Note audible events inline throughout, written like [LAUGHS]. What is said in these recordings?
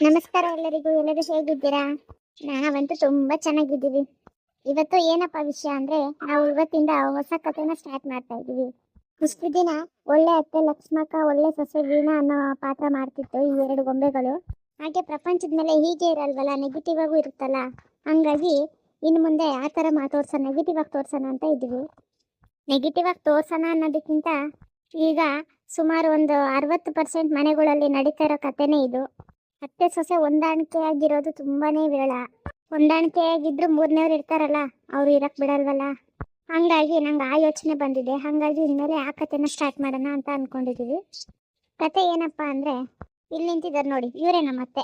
ನಮಸ್ಕಾರ ಎಲ್ಲರಿಗೂ, ಎಲ್ಲರೂ ಹೇಗಿದ್ದೀರಾ? ನಾವಂತೂ ತುಂಬಾ ಚೆನ್ನಾಗಿದ್ದೀವಿ. ಇವತ್ತು ಏನಪ್ಪ ವಿಷಯ ಅಂದ್ರೆ, ನಾವು ಇವತ್ತಿಂದ ಹೊಸ ಕಥೆನ ಸ್ಟಾರ್ಟ್ ಮಾಡ್ತಾ ಇದ್ದೀವಿ. ಇಷ್ಟು ದಿನ ಒಳ್ಳೆ ಅತ್ತೆ ಲಕ್ಷ್ಮಕ್ಕ, ಒಳ್ಳೆ ಸೊಸೆ ವೀಣಾ ಅನ್ನೋ ಪಾತ್ರ ಮಾಡ್ತಿತ್ತು ಈ ಎರಡು ಗೊಂಬೆಗಳು. ಹಾಗೆ ಪ್ರಪಂಚದ ಮೇಲೆ ಹೀಗೆ ಇರಲ್ವಲ್ಲ ನೆಗೆಟಿವ್ ಆಗು ಇರುತ್ತಲ್ಲ? ಹಂಗಾಗಿ ಇನ್ನು ಮುಂದೆ ಆ ಥರ ಮಾತೋರ್ಸೋಣ ನೆಗೆಟಿವ್ ಆಗಿ ತೋರ್ಸೋಣ ಅಂತ ಇದ್ವಿ ನೆಗೆಟಿವ್ ಆಗಿ ತೋರ್ಸೋಣ ಅನ್ನೋದಕ್ಕಿಂತ ಈಗ ಸುಮಾರು ಒಂದು ಅರವತ್ತು ಪರ್ಸೆಂಟ್ ಮನೆಗಳಲ್ಲಿ ನಡೀತಾ ಇರೋ ಕಥೆನೇ ಇದು. ಅತ್ತೆ ಸೊಸೆ ಹೊಂದಾಣಿಕೆ ಆಗಿರೋದು ತುಂಬಾನೇ ವಿರಳ. ಹೊಂದಾಣಿಕೆ ಆಗಿದ್ರು ಮೂರನೇವ್ರು ಇರ್ತಾರಲ್ಲ, ಅವ್ರು ಇರಕ್ ಬಿಡಲ್ವಲ್ಲ? ಹಂಗಾಗಿ ನಂಗೆ ಆ ಯೋಚನೆ ಬಂದಿದೆ. ಹಾಗಾಗಿ ಇನ್ಮೇಲೆ ಆ ಕಥೆನ ಸ್ಟಾರ್ಟ್ ಮಾಡೋಣ ಅಂತ ಅನ್ಕೊಂಡಿದೀವಿ. ಕತೆ ಏನಪ್ಪಾ ಅಂದ್ರೆ ಇಲ್ಲಿ ನಿಂತಿದ್ದಾರೆ ನೋಡಿ, ಇವರೇ ನಮ್ಮ ಅತ್ತೆ.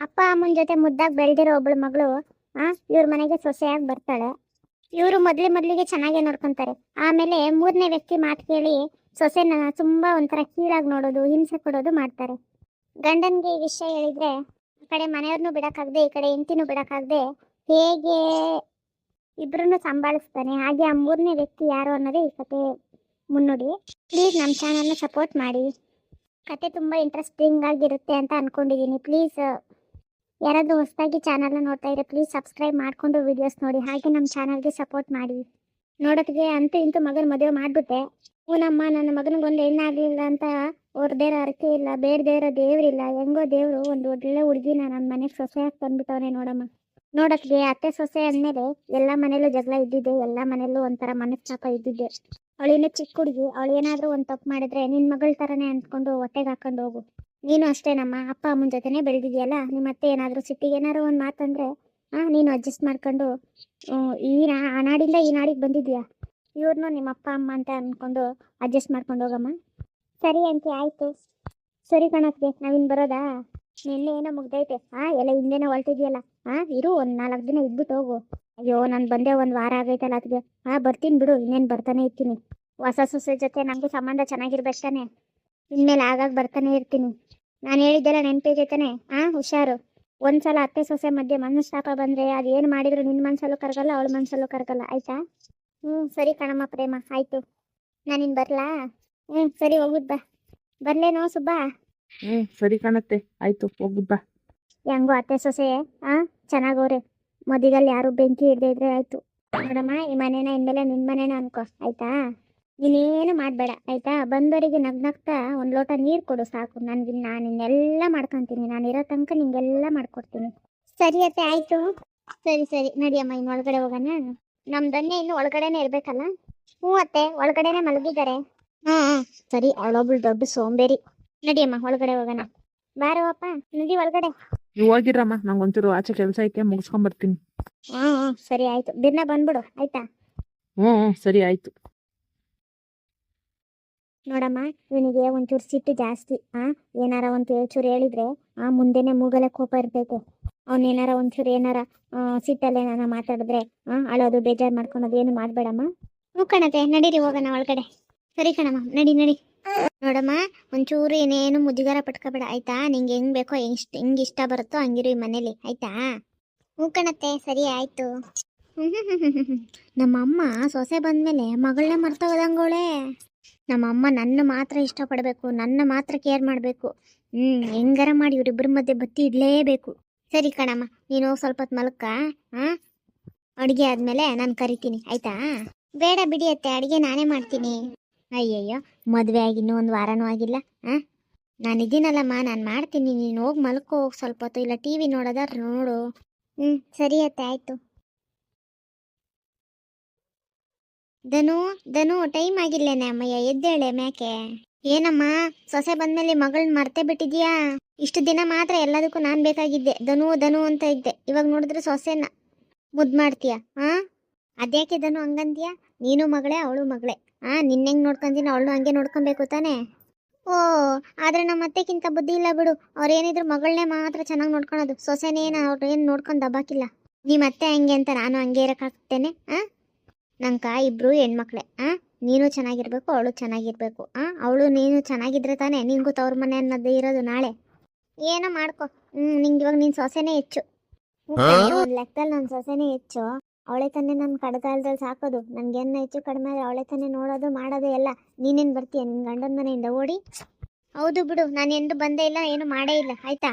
ಅಪ್ಪ ಅಮ್ಮನ ಜೊತೆ ಮುದ್ದಾಗಿ ಬೆಳೆದಿರೋ ಒಬ್ಳು ಮಗಳು, ಆ, ಇವ್ರ ಮನೆಗೆ ಸೊಸೆಯಾಗಿ ಬರ್ತಾಳೆ. ಇವರು ಮೊದ್ಲೇ ಮೊದಲಿಗೆ ಚೆನ್ನಾಗೇ ನೋಡ್ಕೊಂತಾರೆ. ಆಮೇಲೆ ಮೂರನೇ ವ್ಯಕ್ತಿ ಮಾತು ಕೇಳಿ ಸೊಸೆನ ತುಂಬಾ ಒಂಥರ ಕೀಳಾಗಿ ನೋಡೋದು, ಹಿಂಸೆ ಕೊಡೋದು ಮಾಡ್ತಾರೆ. ಗಂಡನ್ಗೆ ಈ ವಿಷಯ ಹೇಳಿದ್ರೆ, ಈ ಕಡೆ ಮನೆಯವ್ರನ್ನೂ ಬಿಡಕ್ಕಾಗದೆ, ಈ ಕಡೆ ಹೆಂಡತಿನೂ ಬಿಡಕ್ಕಾಗದೆ ಹೇಗೆ ಇಬ್ರನ್ನು ಸಂಭಾಳಿಸ್ತಾನೆ, ಹಾಗೆ ಆ ಮೂರನೇ ವ್ಯಕ್ತಿ ಯಾರು ಅನ್ನೋದೇ ಈ ಕತೆ ಮುನ್ನುಡಿ. ಪ್ಲೀಸ್ ನಮ್ಮ ಚಾನಲ್ನ ಸಪೋರ್ಟ್ ಮಾಡಿ. ಕತೆ ತುಂಬ ಇಂಟ್ರೆಸ್ಟಿಂಗ್ ಆಗಿರುತ್ತೆ ಅಂತ ಅನ್ಕೊಂಡಿದ್ದೀನಿ ಪ್ಲೀಸ್ ಯಾರಾದರೂ ಹೊಸದಾಗಿ ಚಾನಲ್ನ ನೋಡ್ತಾ ಇದ್ರೆ ಪ್ಲೀಸ್ ಸಬ್ಸ್ಕ್ರೈಬ್ ಮಾಡಿಕೊಂಡು ವಿಡಿಯೋಸ್ ನೋಡಿ. ಹಾಗೆ ನಮ್ಮ ಚಾನಲ್ಗೆ ಸಪೋರ್ಟ್ ಮಾಡಿ. ನೋಡೋದಕ್ಕೆ ಅಂತೂ ಇಂತೂ ಮಗನ ಮದುವೆ ಮಾಡಿಬಿಟ್ಟೆ. ಹ್ಞೂ ನಮ್ಮ ನನ್ನ ಮಗನಿಗೊಂದು ಹೆಣ್ಣಾಗಲಿಲ್ಲ ಅಂತ ದೇವ್ರ ಅರ್ಕೆ ಇಲ್ಲ ಬೇಡದೇ ಇರೋ ದೇವ್ರಿಲ್ಲ ಹೆಂಗೋ ದೇವ್ರು ಒಂದು ಒಳ್ಳೆ ಹುಡುಗಿನ ನನ್ನ ಮನೆಗೆ ಸೊಸೆಯಾಗಿ ಬಂದ್ಬಿಟ್ಟವನೇ ನೋಡಮ್ಮ. ನೋಡಕ್ಕೆ ಅತ್ತೆ ಸೊಸೆ ಅಂದಮೇಲೆ ಎಲ್ಲ ಮನೇಲೂ ಜಗಳ ಇದ್ದಿದ್ದೆ, ಎಲ್ಲ ಮನೇಲೂ ಒಂಥರ ಮನಸ್ತಾಪ ಇದ್ದಿದ್ದೆ. ಅವಳಿನ ಚಿಕ್ಕ ಹುಡುಗಿ, ಅವಳು ಏನಾದರೂ ಒಂದು ತಪ್ಪು ಮಾಡಿದ್ರೆ ನಿನ್ನ ಮಗಳ ತರನೇ ಅನ್ಕೊಂಡು ಹೊಟ್ಟೆಗೆ ಹಾಕೊಂಡು ಹೋಗು. ನೀನು ಅಷ್ಟೇ ನಮ್ಮ ಅಪ್ಪ ಅಮ್ಮನ ಜೊತೆನೆ ಬೆಳೆದಿದ್ಯಲ್ಲ ನಿಮ್ಮ ಅತ್ತೆ ಏನಾದರೂ ಸಿಟ್ಟಿಗೆ ಏನಾದ್ರು ಒಂದು ಮಾತಂದ್ರೆ ಹಾಂ ನೀನು ಅಡ್ಜಸ್ಟ್ ಮಾಡ್ಕೊಂಡು ಈ ಆ ನಾಡಿಂದ ಈ ನಾಡಿಗೆ ಬಂದಿದ್ಯಾ? ಇವ್ರನ್ನೂ ನಿಮ್ಮ ಅಪ್ಪ ಅಮ್ಮ ಅಂತ ಅನ್ಕೊಂಡು ಅಡ್ಜಸ್ಟ್ ಮಾಡ್ಕೊಂಡು ಹೋಗಮ್ಮ. ಸರಿ ಅಂತೆ, ಆಯ್ತು. ಸರಿ ಕಣಕ್ಕೆ ನಾವಿನ್ ಬರೋದಾ? ನಿನ್ನೆ ಏನೋ ಮುಗ್ದೈತೆ. ಹಾ ಎಲ್ಲ ಹಿಂದೆನೋ ಹೊಲ್ಟಿದ್ಯಲ್ಲ ಹಾ ಇರು, ಒಂದ್ ನಾಲ್ಕು ದಿನ ಇದ್ಬಿಟ್ಟು ಹೋಗು. ಅಯ್ಯೋ, ನಾನು ಬಂದೆ ಒಂದ್ ವಾರ ಆಗೈತಲ್ಲ ಅದಕ್ಕೆ ಹಾ ಬರ್ತೀನಿ ಬಿಡು, ಇನ್ನೇನ್ ಬರ್ತಾನೆ ಇರ್ತೀನಿ. ಹೊಸ ಸೊಸೆ ಜೊತೆ ನಂಗೆ ಸಂಬಂಧ ಚೆನ್ನಾಗಿರ್ಬೇಕು ತಾನೆ ಇನ್ಮೇಲೆ ಆಗಾಗ ಬರ್ತಾನೆ ಇರ್ತೀನಿ. ನಾನು ಹೇಳಿದ್ದೆಲ್ಲ ನೆನಪಿಗೈತಾನೆ. ಹಾ ಹುಷಾರು. ಒಂದ್ಸಲ ಅತ್ತೆ ಸೊಸೆ ಮಧ್ಯೆ ಮನಸ್ತಾಪ ಬಂದ್ರೆ ಅದು ಏನ್ ಮಾಡಿದ್ರು ನಿನ್ ಮನ್ಸಲ್ಲೂ ಕರಗಲ್ಲ, ಅವಳ ಮನ್ಸಲ್ಲೂ ಕರಗಲ್ಲ. ಆಯ್ತಾ? ಹ್ಮ್, ಸರಿ ಕಣಮ್ಮ ಪ್ರೇಮ, ಆಯಿತು. ನಾನಿನ್ ಬರಲಾ? ಹ್ಞೂ ಸರಿ ಹೋಗುದ್ ಬಾ. ಬರ್ಲೇನೋ ಸುಬ್ಬಾ? ಹ್ಮ್ ಸರಿ ಕಾಣತ್ತೆ. ಆಯ್ತು ಹೋಗುದ್ ಬಾ. ಹೆಂಗೋ ಅತ್ತೆ ಸೊಸೆ ಆ? ಚೆನ್ನಾಗವ್ರೆ ಮದಿಗಲ್ಲಿ ಯಾರು ಬೆಂಕಿ ಹಿಡ್ದೇ ಇದ್ರೆ ಆಯ್ತು. ನೋಡಮ್ಮ ಈ ಮನೇನ ಇನ್ಮೇಲೆ ನಿನ್ ಮನೇನ ಅನ್ಕೋ ಆಯ್ತಾ? ನೀನೇನು ಮಾಡಬೇಡ ಆಯ್ತಾ? ಬಂದವರಿಗೆ ನಗ್ನಗ್ತಾ ಒಂದು ಲೋಟ ನೀರು ಕೊಡು ಸಾಕು. ನನ್ಗೆ ನಾನು ಇನ್ನೆಲ್ಲ ಮಾಡ್ಕೊಂತೀನಿ. ನಾನು ಇರೋ ತನಕ ನಿಂಗೆಲ್ಲ ಮಾಡ್ಕೊಡ್ತೀನಿ. ಸರಿ ಅತ್ತೆ ಆಯ್ತು. ಸರಿ ಸರಿ. ನಡಿಯಮ್ಮ ಇನ್ನು ಒಳಗಡೆ ಹೋಗೋಣ. ನಮ್ದನ್ನೇ ಇನ್ನು ಒಳಗಡೆನೆ ಇರ್ಬೇಕಲ್ಲ? ಹ್ಞೂ ಅತ್ತೆ ಒಳಗಡೆನೆ ಮಲಗಿದ್ದಾರೆ. ಹಾಂ ಹಾಂ ಸರಿ ಅವಳೊಬ್ಳು ದೊಡ್ಡ ಸೋಂಬೇರಿ. ನಡಿಯಮ್ಮ ಒಳಗಡೆ ಹೋಗೋಣ. ಬಾರೋ ಅಪ್ಪ ನಡಿ ಒಳಗಡೆ. ಹೋಗಿರಮ್ಮ ನಂಗೆ ಒಂಚೂರು ಆಚೆ ಕೆಲಸ ಐತೆ ಮುಗಿಸ್ಕೊಂಡ್ ಬರ್ತೀನಿ. ಆ ಸರಿ ಆಯ್ತು. ದಿನ ಬಂದ್ಬಿಡು ಆಯ್ತಾ? ಹ್ಮ್ ಹ್ಞೂ ಸರಿ ಆಯ್ತು. ನೋಡಮ್ಮ ಇವನಿಗೆ ಒಂಚೂರು ಸಿಟ್ಟು ಜಾಸ್ತಿ ಆ? ಏನಾರ ಒಂದು ಚೂರು ಹೇಳಿದ್ರೆ ಆ ಮುಂದೆನೆ ಮೂಗಲೆ ಕೋಪ ಇರ್ತೈತೆ. ಅವನೇನಾರ ಏನಾರ ಒಂಚೂರು ಏನಾರ ಆ, ಸಿಟ್ಟಲ್ಲಿ ಏನಾರ ಮಾತಾಡಿದ್ರೆ ಆ ಅಳೋದು ಬೇಜಾರು ಮಾಡ್ಕೊಳೋದು ಏನು ಮಾಡಬೇಡಮ್ಮ? ಹ್ಞೂ ಕಣತೆ ನಡೀರಿ ಹೋಗೋಣ ಒಳಗಡೆ. ಸರಿ ಕಣಮ್ಮ, ನಡಿ ನಡಿ. ನೋಡಮ್ಮ, ಒಂಚೂರು ಏನೇನು ಮುಜುಗರ ಪಟ್ಕೋಬೇಡ, ಆಯ್ತಾ? ನಿಂಗೆ ಹೆಂಗ್ ಬೇಕೋ ಹೆಂಗ್ ಹೆಂಗ್ ಇಷ್ಟ ಬರುತ್ತೋ ಹಂಗಿರು ಈ ಮನೇಲಿ, ಆಯ್ತಾ? ಹ್ಞೂ ಕಣತ್ತೆ, ಸರಿ ಆಯ್ತು. ನಮ್ಮಮ್ಮ ಸೊಸೆ ಬಂದ್ಮೇಲೆ ಮಗಳನ್ನ ಮರ್ತೋದಂಗೋಳೆ ನಮ್ಮಮ್ಮ ನನ್ನ ಮಾತ್ರ ಇಷ್ಟಪಡಬೇಕು, ನನ್ನ ಮಾತ್ರ ಕೇರ್ ಮಾಡಬೇಕು. ಹ್ಞೂ ಹೆಂಗಾರ ಮಾಡಿ ಇವರಿಬ್ಬರ ಮಧ್ಯೆ ಬತ್ತಿ ಇಡಲೇಬೇಕು. ಸರಿ ಕಣಮ್ಮ, ನೀನು ಸ್ವಲ್ಪ ಹೊತ್ತು ಮಲಕ್ಕ ಹಾಂ ಅಡುಗೆ ಆದಮೇಲೆ ನಾನು ಕರಿತೀನಿ, ಆಯ್ತಾ? ಬೇಡ ಬಿಡಿಯತ್ತೆ ಅಡುಗೆ ನಾನೇ ಮಾಡ್ತೀನಿ. ಅಯ್ಯಯ್ಯೋ, ಮದುವೆ ಆಗಿ ಇನ್ನೂ ಒಂದು ವಾರನೂ ಆಗಿಲ್ಲ ಹಾಂ ನಾನು ಇದ್ದೀನಲ್ಲಮ್ಮ ನಾನು ಮಾಡ್ತೀನಿ, ನೀನು ಹೋಗಿ ಮಲ್ಕೋ, ಹೋಗಿ ಸ್ವಲ್ಪ ಹೊತ್ತು, ಇಲ್ಲ ಟಿ ವಿ ನೋಡೋದಾದ್ರೆ ನೋಡು. ಹ್ಞೂ ಸರಿ ಅತ್ತೆ, ಆಯಿತು. ಧನು ಧನು, ಟೈಮ್ ಆಗಿಲ್ಲೇನೆ ಅಮ್ಮಯ್ಯ, ಎದ್ದೇಳೆ ಮ್ಯಾಕೆ? ಏನಮ್ಮ, ಸೊಸೆ ಬಂದ್ಮೇಲೆ ಮಗಳನ್ನ ಮರ್ತೆ ಬಿಟ್ಟಿದ್ಯಾ? ಇಷ್ಟು ದಿನ ಮಾತ್ರ ಎಲ್ಲದಕ್ಕೂ ನಾನು ಬೇಕಾಗಿದ್ದೆ, ಧನು ಧನು ಅಂತ ಇದ್ದೆ. ಇವಾಗ ನೋಡಿದ್ರೆ ಸೊಸೆನ ಮುದ್ದು ಮಾಡ್ತೀಯ ಹಾಂ ಅದ್ಯಾಕೆ ಧನು ಹಂಗಂತೀಯ ನೀನು ಮಗಳೇ, ಅವಳು ಮಗಳೇ. ಹಾ ನಿನ್ನೆಂಗ್ ನೋಡ್ಕೊಂತೀನಿ ಅವಳು ಹಂಗೆ ನೋಡ್ಕೊಬೇಕು ತಾನೇ? ಓ ಆದ್ರೆ ನಮ್ಮ ಅತ್ತೆಕ್ಕಿಂತ ಬುದ್ಧಿ ಇಲ್ಲ ಬಿಡು. ಅವ್ರೇನಿದ್ರು ಮಗಳನ್ನೇ ಮಾತ್ರ ಚೆನ್ನಾಗಿ ನೋಡ್ಕೊಳೋದು. ಸೊಸೆನೇನು ಅವ್ರು ಏನು ನೋಡ್ಕೊಂಡು ದಬ್ಬಾಕಿಲ್ಲ ನಿಮ್ಮ ಅತ್ತೆ ಹಂಗೆ ಅಂತ ನಾನು ಹಂಗೆ ಇರೋಕ್ಕಾಗ್ತೇನೆ ಆ? ನಂಕ ಇಬ್ರು ಹೆಣ್ಮಕ್ಳೆ ಆ? ನೀನು ಚೆನ್ನಾಗಿರ್ಬೇಕು ಅವಳು ಚೆನ್ನಾಗಿರ್ಬೇಕು ಆ? ಅವಳು ನೀನು ಚೆನ್ನಾಗಿದ್ರೆ ತಾನೇ ನಿಂಗೂ ತವ್ರ ಮನೆ ಅನ್ನೋದು ಇರೋದು ನಾಳೆ. ಏನೋ ಮಾಡ್ಕೊ. ಹ್ಮ್ ನಿಂಗೆ ಇವಾಗ ನೀನ್ ಸೊಸೆನೇ ಹೆಚ್ಚು. ಒಂದು ಲೆಕ್ಕದಲ್ಲಿ ನನ್ನ ಸೊಸೆನೇ ಹೆಚ್ಚು. ಅವಳೆ ತಾನೇ ನನ್ನ ಕಡಗಾಲದಲ್ಲಿ ಸಾಕೋದು. ನನ್ಗೇನ ಹೆಚ್ಚು ಕಡಿಮೆ ಅವಳೆ ತಾನೇ ನೋಡೋದು, ಮಾಡೋದು ಎಲ್ಲ. ನೀನೇನು ಬರ್ತೀಯ? ನಿನ್ನ ಗಂಡನ ಮನೆಯಿಂದ ಓಡಿ? ಹೌದು ಬಿಡು, ನಾನು ಎಂದು ಬಂದೇ ಇಲ್ಲ, ಏನು ಮಾಡೇ ಇಲ್ಲ. ಆಯ್ತಾ?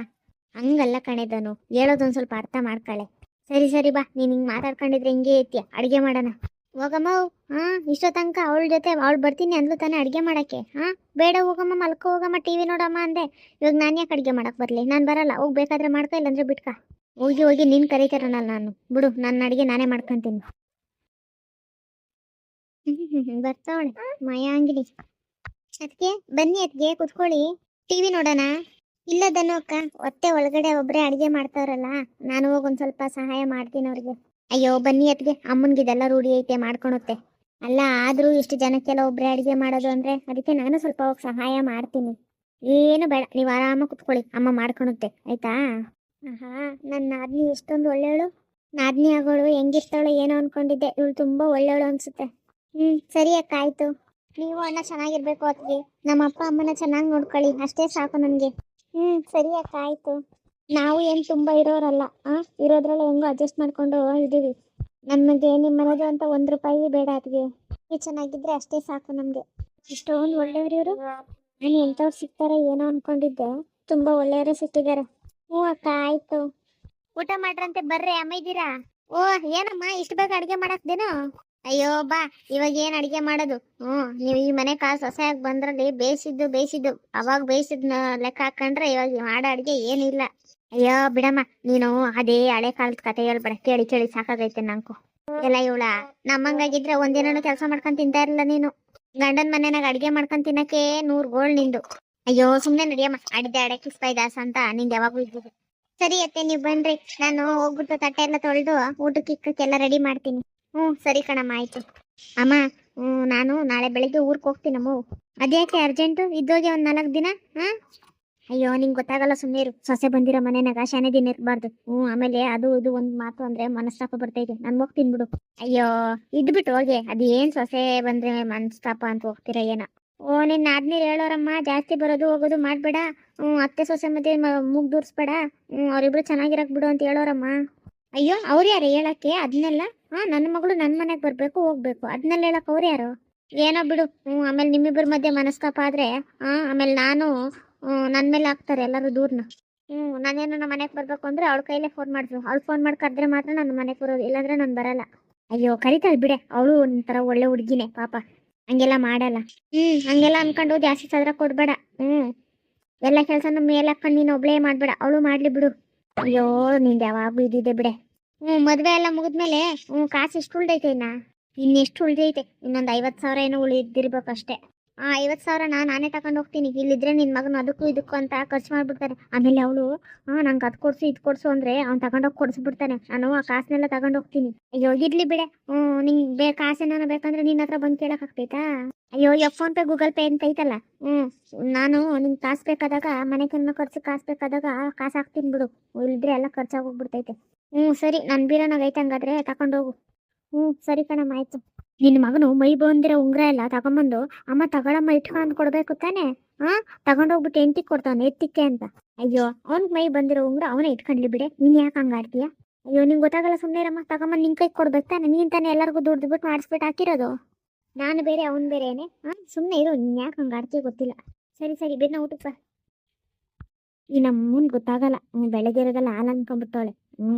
ಹಂಗಲ್ಲ ಕಣೆದನು ಹೇಳೋದೊಂದ್ ಸ್ವಲ್ಪ ಅರ್ಥ ಮಾಡ್ಕಳೆ. ಸರಿ ಸರಿ ಬಾ. ನೀನು ಹಿಂಗೆ ಮಾತಾಡ್ಕೊಂಡಿದ್ರೆ ಹಿಂಗೆ ಐತಿಯ ಅಡಿಗೆ ಮಾಡೋಣ. ಹೋಗಮ್ಮ ಹಾ ಇಷ್ಟೋ ತನಕ ಅವಳ ಜೊತೆ ಅವಳು ಬರ್ತೀನಿ ಅಂದ್ಲು ತಾನೇ ಅಡುಗೆ ಮಾಡಕ್ಕೆ. ಹಾ, ಬೇಡ ಹೋಗಮ್ಮ, ಮಲ್ಕೋ ಹೋಗಮ್ಮ ಟಿವಿ ನೋಡಮ್ಮ ಅಂದೆ. ಇವಾಗ ನಾನು ಯಾಕೆ ಅಡುಗೆ ಮಾಡಕ್ ಬರಲಿ? ನಾನು ಬರಲ್ಲ. ಹೋಗಿ ಮಾಡ್ಕೊ, ಇಲ್ಲಾಂದ್ರೆ ಬಿಟ್ಕ. ಹೋಗಿ ಹೋಗಿ ನೀನು ಕರೀತಾರಲ್ಲ ನಾನು. ಬಿಡು ನನ್ನ ಅಡಿಗೆ ನಾನೇ ಮಾಡ್ಕೊಂತೀನಿ. [LAUGHS] ಬರ್ತಾವಳೆ ಮಾಯಾಂಗಿನಿ ಅದಕ್ಕೆ ಬನ್ನಿ ಅದಕ್ಕೆ ಕುತ್ಕೊಳ್ಳಿ. ಟಿವಿ ನೋಡೋಣ. ಇಲ್ಲ ದನು ಅಕ್ಕ ಒತ್ತೆ ಒಳಗಡೆ ಒಬ್ಬರೇ ಅಡಿಗೆ ಮಾಡ್ತಾವ್ರಲ್ಲ, ನಾನು ಹೋಗಿ ಒಂದು ಸ್ವಲ್ಪ ಸಹಾಯ ಮಾಡ್ತೀನಿ ಅವ್ರಿಗೆ. ಅಯ್ಯೋ, ಬನ್ನಿ ಅತ್ಗೆ ಅಮ್ಮನ್ಗೆ ಇದೆಲ್ಲ ರೂಢಿ ಐತೆ ಮಾಡ್ಕೊಳುತ್ತೆ ಅಲ್ಲ, ಆದ್ರೂ ಇಷ್ಟು ಜನಕ್ಕೆಲ್ಲ ಒಬ್ರೇ ಅಡುಗೆ ಮಾಡೋದು ಅಂದ್ರೆ ಅದಕ್ಕೆ ನಾನು ಸ್ವಲ್ಪ ಸಹಾಯ ಮಾಡ್ತೀನಿ. ಏನು ಬೇಡ, ನೀವು ಆರಾಮಾಗಿ ಕುತ್ಕೊಳ್ಳಿ. ಅಮ್ಮ ಮಾಡ್ಕೊಳುತ್ತೆ ಆಯ್ತಾ? ಆಹಾ ನನ್ನ ನಾದ್ನಿ ಎಷ್ಟೊಂದು ಒಳ್ಳೆಯವಳು ನಾದ್ನಿ ಆಗೋಳು ಹೆಂಗಿರ್ತಾಳು ಏನೋ ಅನ್ಕೊಂಡಿದ್ದೆ. ಇವಳು ತುಂಬಾ ಒಳ್ಳೆಯವಳು ಅನ್ಸುತ್ತೆ. ಹ್ಮ್, ಸರಿ ಅಕ್ಕ, ಆಯ್ತು. ನೀವು ಅಣ್ಣ ಚೆನ್ನಾಗಿರ್ಬೇಕು ಅತ್ಗೆ ನಮ್ಮ ಅಪ್ಪ ಅಮ್ಮನ ಚೆನ್ನಾಗಿ ನೋಡ್ಕೊಳ್ಳಿ. ಅಷ್ಟೇ ಸಾಕು ನನಗೆ. ಹ್ಮ್, ಸರಿ ಅಕ್ಕ, ಆಯ್ತು. ನಾವು ಏನ್ ತುಂಬಾ ಇರೋರಲ್ಲ, ಆ? ಇರೋದ್ರಲ್ಲಿ ಹೆಂಗೋ ಅಡ್ಜಸ್ಟ್ ಮಾಡ್ಕೊಂಡು ಇದೀವಿ ನಮಗೆ ನಿಮ್ಮ ಮನೆದು ಅಂತ ಒಂದ್ ರೂಪಾಯಿ ಬೇಡ ಅದ್ಗೆ. ಚೆನ್ನಾಗಿದ್ರೆ ಅಷ್ಟೇ ಸಾಕು ನಮ್ಗೆ. ಇಷ್ಟೊಂದು ಒಳ್ಳೆಯವ್ರು ಇವರು. ನಾನು ಎಂಥವ್ರು ಸಿಗ್ತಾರೆ ಏನೋ ಅನ್ಕೊಂಡಿದ್ದೆ. ತುಂಬಾ ಒಳ್ಳೆಯವರು ಸಿಕ್ಕಿದ್ದಾರೆ. ಹ್ಞೂ ಅಕ್ಕ, ಆಯ್ತು. ಊಟ ಮಾಡ್ರಂತೆ ಬರ್ರಿ, ಅಮ್ಮ ಇದ್ದೀರಾ? ಓ, ಏನಮ್ಮ, ಇಷ್ಟು ಬೇಗ ಅಡಿಗೆ ಮಾಡಕ್ದೇನೋ ಅಯ್ಯೋ, ಬಾ, ಇವಾಗ ಏನ್ ಅಡಿಗೆ ಮಾಡೋದು? ಹ್ಮ್ ನೀವು ಈ ಮನೆ ಕಾಸು ಹೊಸಯಾಗಿ ಬಂದ್ರಲ್ಲಿ ಬೇಯಿಸಿದ್ದು ಬೇಯಿಸಿದ್ದು. ಅವಾಗ ಬೇಯಿಸಿದ್ನ ಲೆಕ್ಕ ಹಾಕೊಂಡ್ರೆ ಇವಾಗ ಮಾಡೋ ಅಡಿಗೆ ಏನಿಲ್ಲ. ಅಯ್ಯೋ, ಬಿಡಮ್ಮ. ನೀನು ಅದೇ ಹಳೆ ಕಾಲದ ಕತೆ ಹೇಳ್ಬೇಡ ಕೇಳಿ ಕೇಳಿ ಸಾಕಾಗೈತೆ ನಂಕು ಎಲ್ಲ ಇವಳ ನಮ್ಮಂಗಾಗಿದ್ರೆ ಒಂದೇನೋ ಕೆಲಸ ಮಾಡ್ಕೊಂಡ್ ತಿಂತಾ ನೀನು. ಗಂಡನ ಮನೆನಾಗ ಅಡಿಗೆ ಮಾಡ್ಕೊಂಡ್ ತಿನ್ನಕ್ಕೆ ನೂರ್ ಗೋಳ್ ನಿಂದು. ಅಯ್ಯೋ, ಸುಮ್ನೆ ನಡಿಯಮ್ಮ. ಅಡಿದೆ ಅಡಕ್ಕೆ ದಾಸ ಅಂತ ನಿಂದ ಯಾವಾಗೂ ಇದ್ದಿದೆ ಸರಿ ಅತ್ತೆ, ನೀವ್ ಬನ್ರಿ. ನಾನು ಹೋಗ್ಬಿಟ್ಟು ತಟ್ಟೆ ಎಲ್ಲ ತೊಳೆದು ಊಟಕ್ಕೆ ರೆಡಿ ಮಾಡ್ತೀನಿ. ಹ್ಮ್, ಸರಿ ಕಣಮ್ಮ, ಆಯ್ತು. ಅಮ್ಮ, ಹ್ಮ್, ನಾನು ನಾಳೆ ಬೆಳಿಗ್ಗೆ ಊರಿಗೆ ಹೋಗ್ತೀನಮ್ಮ. ಅದ್ಯಾಕೆ ಅರ್ಜೆಂಟು ಇದ್ದೋಗಿ ಒಂದು ನಾಲ್ಕು ದಿನ, ಹಾಂ? ಅಯ್ಯೋ, ನಿಂಗೆ ಗೊತ್ತಾಗಲ್ಲ ಸುಮ್ಮನೆ ಇರು ಸೊಸೆ ಬಂದಿರೋ ಮನೆನಾಗ ಶಾನೆ ದಿನ ಇರಬಾರ್ದು ಹ್ಞೂ, ಆಮೇಲೆ ಅದು ಇದು ಒಂದ್ ಮಾತು ಅಂದ್ರೆ ಮನಸ್ತಾಪ ಬರ್ತೈತೆ ನನ್ನ ಹೋಗ್ತೀನಿ ತಿನ್ಬಿಡು. ಅಯ್ಯೋ, ಇದ್ಬಿಟ್ಟು ಹೋಗಿ. ಅದು ಏನು ಸೊಸೆ ಬಂದ್ರೆ ಮನಸ್ತಾಪ ಅಂತ ಹೋಗ್ತೀರ ಏನೋ. ಓ ನಿನ್ನ ಆದ್ಮೇಲೆ ಹೇಳೋರಮ್ಮ, ಜಾಸ್ತಿ ಬರೋದು ಹೋಗೋದು ಮಾಡಬೇಡ. ಹ್ಞೂ, ಅತ್ತೆ ಸೊಸೆ ಮತ್ತೆ ಮೂಗ್ ದೂರ್ಸ್ಬೇಡ. ಹ್ಞೂ, ಅವರಿಬ್ರು ಚೆನ್ನಾಗಿರಕ್ ಬಿಡು ಅಂತ ಹೇಳೋರಮ್ಮ. ಅಯ್ಯೋ, ಅವ್ರು ಯಾರು ಹೇಳಕ್ಕೆ? ಅದನ್ನೆಲ್ಲ ಹಾ ನನ್ನ ಮಗಳು ನನ್ನ ಮನೆಗೆ ಬರಬೇಕು, ಹೋಗ್ಬೇಕು. ಅದನ್ನೆಲ್ಲ ಹೇಳಕ್ ಅವ್ರು ಯಾರು? ಏನೋ ಬಿಡು. ಹ್ಞೂ, ಆಮೇಲೆ ನಿಮ್ಮಿಬ್ಬರ ಮಧ್ಯೆ ಮನಸ್ತಾಪ ಆದ್ರೆ, ಹಾ, ಆಮೇಲೆ ನಾನು ನನ್ನ ಮೇಲೆ ಹಾಕ್ತಾರೆ ಎಲ್ಲರೂ ದೂರ್ನ. ಹ್ಞೂ ನಾನೇನು ನಮ್ಮ ಮನೆಗೆ ಬರ್ಬೇಕು ಅಂದ್ರೆ ಅವಳ ಕೈಲೇ ಫೋನ್ ಮಾಡಿದ್ರು ಅವ್ಳು ಫೋನ್ ಮಾಡಿ ಕರೆದ್ರೆ ಮಾತ್ರ ನನ್ನ ಮನೆಗೆ ಬರೋದು, ಇಲ್ಲಾಂದ್ರೆ ನಾನು ಬರಲ್ಲ. ಅಯ್ಯೋ, ಕರಿತಾಳೆ ಬಿಡೆ. ಅವಳು ಒಂಥರ ಒಳ್ಳೆ ಹುಡುಗಿನೇ, ಪಾಪ. ಹಂಗೆಲ್ಲ ಮಾಡಲ್ಲ. ಹ್ಮ್, ಹಂಗೆಲ್ಲ ಅನ್ಕೊಂಡು ಜಾಸ್ತಿ ಸದ್ರ ಕೊಡ್ಬೇಡ. ಹ್ಮ್. ಎಲ್ಲ ಕೆಲಸನ ಮೇಲೆ ನೀನು ಒಬ್ಳೇ ಮಾಡ್ಬೇಡ. ಅವಳು ಮಾಡ್ಲಿ ಬಿಡು. ಅಯ್ಯೋ, ನಿಂದ ಯಾವಾಗೂ ಇದಿದೆ ಬಿಡೆ. ಹ್ಮ್, ಮದ್ವೆ ಎಲ್ಲ ಮುಗಿದ್ಮೇಲೆ, ಹ್ಮ್, ಕಾಸು ಎಷ್ಟು ಉಳ್ದೈತೆ ಇನ್ನ? ಇನ್ನೆಷ್ಟು ಉಳ್ದೈತೆ? ಇನ್ನೊಂದು ಐವತ್ತು ಸಾವಿರ ಏನೋ ಉಳಿದಿರ್ಬೇಕು ಅಷ್ಟೇ. ಆ ಐವತ್ತು ಸಾವಿರ ನಾನು ನಾನೇ ತಗೊಂಡು ಹೋಗ್ತೀನಿ. ಇಲ್ಲಿದ್ರೆ ನಿನ್ನ ಮಗನ ಅದಕ್ಕೂ ಇದಕ್ಕೂ ಅಂತ ಖರ್ಚು ಮಾಡಿಬಿಡ್ತಾರೆ. ಆಮೇಲೆ ಅವಳು ಹಾಂ ನಂಗೆ ಅದು ಕೊಡಿಸು, ಇದು ಕೊಡಿಸು ಅಂದರೆ ಅವ್ನು ತಗೊಂಡೋಗಿ ಕೊಡಿಸ್ಬಿಡ್ತಾನೆ. ನಾನು ಆ ಕಾಸನ್ನೆಲ್ಲ ತಗೊಂಡು ಹೋಗ್ತೀನಿ. ಅಯ್ಯೋ, ಇರಲಿ ಬಿಡೆ. ಹ್ಞೂ ನಿಂಗೆ ಬೇ, ಕಾಸೇನಾನ ಬೇಕಂದ್ರೆ ನಿನ್ನ ಹತ್ರ ಬಂದು ಕೇಳೋಕ್ಕಾಗ್ತೈತಾ ಅಯ್ಯೋ ಈಗ ಫೋನ್ ಪೇ, ಗೂಗಲ್ ಪೇ ಅಂತ ಐತಲ್ಲ? ಹ್ಞೂ ನಾನು ನಿಂಗೆ ಕಾಸು ಬೇಕಾದಾಗ, ಮನೆ ಕನ್ನ ಖರ್ಚು ಕಾಸು ಬೇಕಾದಾಗ ಕಾಸು ಹಾಕ್ತೀನಿ ಬಿಡು. ಇಲ್ಲಿದ್ರೆ ಎಲ್ಲ ಖರ್ಚಾಗೋಗ್ಬಿಡ್ತೈತೆ ಹ್ಞೂ ಸರಿ ನನ್ನ ಬೀರೋನಾಗೈತೆ ಹಂಗಾದ್ರೆ ತಗೊಂಡೋಗು ಹ್ಞೂ ಸರಿ ಕಣಮ್ಮ, ಆಯ್ತು. ನಿನ್ನ ಮಗನು ಮೈ ಬಂದಿರೋ ಉಂಗ್ರ ಎಲ್ಲ ತಗೊಂಬಂದು ಅಮ್ಮ ತಗೊಳಮ್ಮ ಇಟ್ಕೊಂಡ್ ಕೊಡ್ಬೇಕು ತಾನೆ? ಹಾ ತಗೊಂಡೋಗ್ಬಿಟ್ಟು ಎಂಟಿಗೆ ಕೊಡ್ತಾನೆ ಎತ್ತಿಕ್ಕೆ ಅಂತ. ಅಯ್ಯೋ ಅವ್ನ್ ಮೈ ಬಂದಿರೋ ಉಂಗ್ರ ಅವನೇ ಇಟ್ಕೊಂಡ್ಲಿ ಬಿಡೆ. ನೀನ್ ಯಾಕೆ ಹಂಗಾಡ್ತೀಯ ಅಯ್ಯೋ, ನಿಂಗೆ ಗೊತ್ತಾಗಲ್ಲ ಸುಮ್ಮನೆ ಇರಮ್ಮ, ತಗೊಂಬಂದು ನಿನ್ ಕೈ ಕೊಡ್ಬೇಕು ತಾನೆ? ನೀನ್ ತಾನೆ ಎಲ್ಲರಿಗೂ ದುಡ್ದು ಬಿಟ್ಟು ಮಾಡಿಸ್ಬಿಟ್ಟು ಹಾಕಿರೋದು. ನಾನು ಬೇರೆ, ಅವ್ನು ಬೇರೆನೆ. ಹಾ ಸುಮ್ಮನೆ ಇರು, ನೀನ್ ಯಾಕೆ ಹಂಗಾಡ್ತೀಯ ಗೊತ್ತಿಲ್ಲ. ಸರಿ ಸರಿ ಬೇರೆ ಊಟಕ್ಕೆ ಈ ನಮ್ಮನ್ ಗೊತ್ತಾಗಲ್ಲ. ಬೆಳಗ್ಗೆ ಇರೋದಲ್ಲ ಹಾಲು ಅನ್ಕೊಂಡ್ಬಿಟ್ಟವಳೆ ಹ್ಞೂ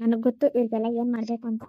ನನಗೆ ಗೊತ್ತು ಇವ್ರಿಗೆಲ್ಲ ಏನು ಮಾಡಬೇಕು ಅಂತ.